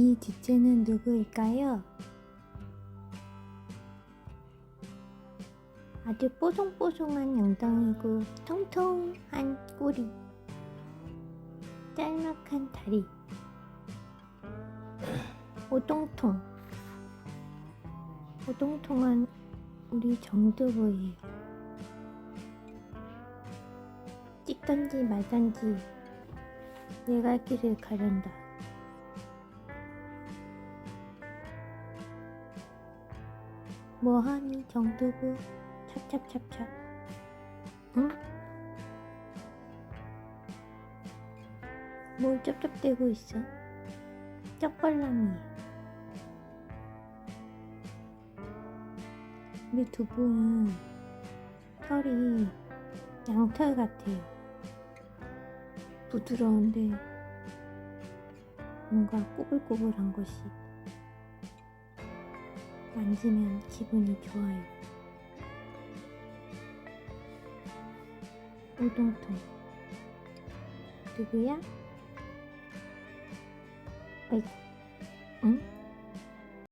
이 뒷째는 누구일까요? 아주 뽀송뽀송한 엉덩이고 통통한 꼬리 짤막한 다리 오동통. 오동통한 우리 정두부예요. 찍던지 말던지 내갈 길을 가련다 뭐하니 정두부 찹찹찹찹 응? 뭘 쩝쩝대고 있어? 쩍벌남이 우리 두부는 털이 양털 같아요 부드러운데 뭔가 꼬불꼬불한 것이 만지면 기분이 좋아요. 우동통 누구야? 어이, 응?